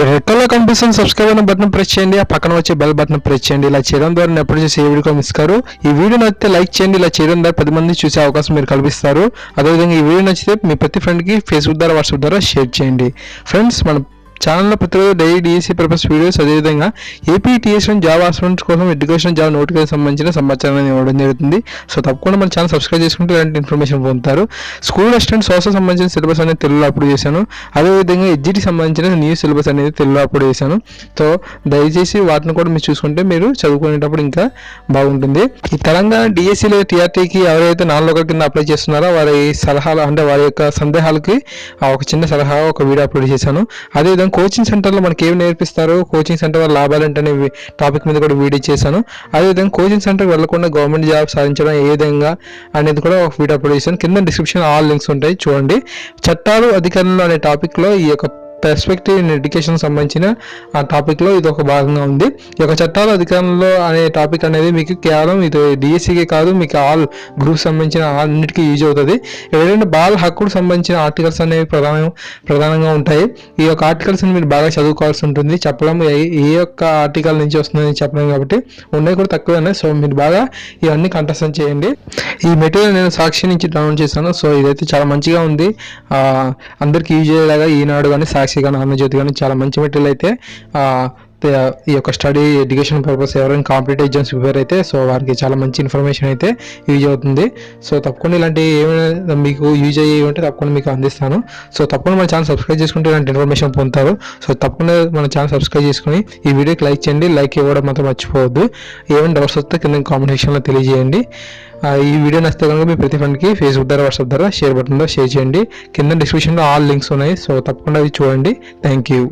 వీడియోలో కనిపిస్తున్న సబ్స్క్రైబ్ అనే బటన్ ప్రెస్ చేయండి ఆ పక్కన వచ్చే బెల్ బటన్ ప్రెస్ చేయండి. ఇలా చేయడం ద్వారా నేను ఎప్పుడు చేసే ఏ వీడియో మిస్ కారు. ఈ వీడియో నచ్చితే లైక్ చేయండి ఇలా చేయడం ద్వారా పది మంది చూసే అవకాశం మీరు కల్పిస్తారు. అదేవిధంగా ఈ వీడియో నచ్చితే మీ ప్రతి ఫ్రెండ్కి ఫేస్బుక్ ద్వారా వాట్సాప్ ద్వారా షేర్ చేయండి. ఫ్రెండ్స్ మన ఛానల్లో ప్రతిరోజు డైలీ డిఎస్సీ పర్పస్ వీడియోస్ అదేవిధంగా ఏపీ టీఎస్ఎన్ జాబ్ ఆస్పిరెంట్స్ కోసం ఎడ్యుకేషన్ జాబ్ నోటిఫికేషన్ సంబంధించిన సమాచారాన్ని ఇవ్వడం జరుగుతుంది. సో తప్పకుండా మన ఛానల్ సబ్స్క్రైబ్ చేసుకుంటే ఇలాంటి ఇన్ఫర్మేషన్ పొందుతారు. స్కూల్ అసిస్టెంట్ సోషల్ సంబంధించిన సిలబస్ అనేది తెలుగులో అప్లోడ్ చేశాను. అదేవిధంగా ఎడ్జిటీ సంబంధించిన న్యూ సిలబస్ అనేది తెలుగులో అప్లోడ్ చేశాను. సో దయచేసి వాటిని కూడా మీరు చూసుకుంటే మీరు చదువుకునేటప్పుడు ఇంకా బాగుంటుంది. ఈ తెలంగాణ డిఎస్సీలో టీఆర్టీకి ఎవరైతే నాలుగు ఒకటి కింద అప్లై చేస్తున్నారో వారి సలహాలు అంటే వారి యొక్క సందేహాలకి ఆ ఒక చిన్న సలహా ఒక వీడియో అప్లోడ్ చేశాను. అదేవిధంగా కోచింగ్ సెంటర్లో మనకి ఏమి నేర్పిస్తారు? కోచింగ్ సెంటర్ వల్ల లాభాలు ఏంటనే టాపిక్ మీద కూడా వీడియో చేశాను. అదేవిధంగా కోచింగ్ సెంటర్ వెళ్ళకుండా గవర్నమెంట్ జాబ్ సాధించడం ఏ విధంగా అనేది కూడా ఒక వీడియో అప్లోడ్ చేశాను. కింద డిస్క్రిప్షన్ ఆల్ లింక్స్ ఉంటాయి. చూడండి. చట్టాలు అధికారులు అనే టాపిక్లో ఈ యొక్క పర్స్పెక్టివ్ ఇన్ ఎడ్యుకేషన్ సంబంధించిన ఆ టాపిక్లో ఇది ఒక భాగంగా ఉంది. ఈ యొక్క చట్టాల అధికారంలో అనే టాపిక్ అనేది మీకు కేవలం ఇది డిఎస్సికే కాదు మీకు ఆల్ గ్రూప్ సంబంధించిన అన్నిటికీ యూజ్ అవుతుంది. ఏదైనా బాల హక్కుకు సంబంధించిన ఆర్టికల్స్ అనేవి ప్రధాన ప్రధానంగా ఉంటాయి. ఈ యొక్క ఆర్టికల్స్ని మీరు బాగా చదువుకోవాల్సి ఉంటుంది. చెప్పడం ఏ ఏ యొక్క ఆర్టికల్ నుంచి వస్తుందని చెప్పడం కాబట్టి ఉన్నాయి కూడా తక్కువనే సో మీరు బాగా ఇవన్నీ కంఠస్థం చేయండి. ఈ మెటీరియల్ నేను సాక్షి నుంచి డౌన్లోడ్ చేశాను. సో ఇదైతే చాలా మంచిగా ఉంది. అందరికీ యూజ్ అయ్యేలాగా ఈనాడు కానీ సాక్షి కానీ ఆంధ్రజ్యోతి కానీ చాలా మంచి మెటీరియల్ అయితే ఈ యొక్క స్టడీ ఎడ్యుకేషన్ పర్పస్ ఎవరైనా కాంపిటేటివ్ ఎగ్జామ్స్ ప్రిపేర్ అయితే సో వారికి చాలా మంచి ఇన్ఫర్మేషన్ అయితే యూజ్ అవుతుంది. సో తప్పకుండా ఇలాంటి ఏమైనా మీకు యూజ్ అయ్యి ఉంటే తప్పకుండా మీకు అందిస్తాను. సో తప్పకుండా మన ఛానల్ సబ్స్క్రైబ్ చేసుకుంటే ఇలాంటి ఇన్ఫర్మేషన్ పొందుతారు. సో తప్పకుండా మన ఛానల్ సబ్స్క్రైబ్ చేసుకుని ఈ వీడియోకి లైక్ చేయండి. లైక్ ఇవ్వడం మాత్రం మర్చిపోవద్దు. ఏమైనా డౌట్స్ వస్తే కింద కామెంట్ సెక్షన్లో తెలియజేయండి. ఈ వీడియో నచ్చితే కనుక మీ ప్రతి ఫ్రెండ్కి ఫేస్బుక్ ద్వారా వాట్సాప్ ద్వారా షేర్ బటన్లో షేర్ చేయండి. కింద డిస్క్రిప్షన్లో ఆల్ లింక్స్ ఉన్నాయి. సో తప్పకుండా అవి చూడండి. Thank you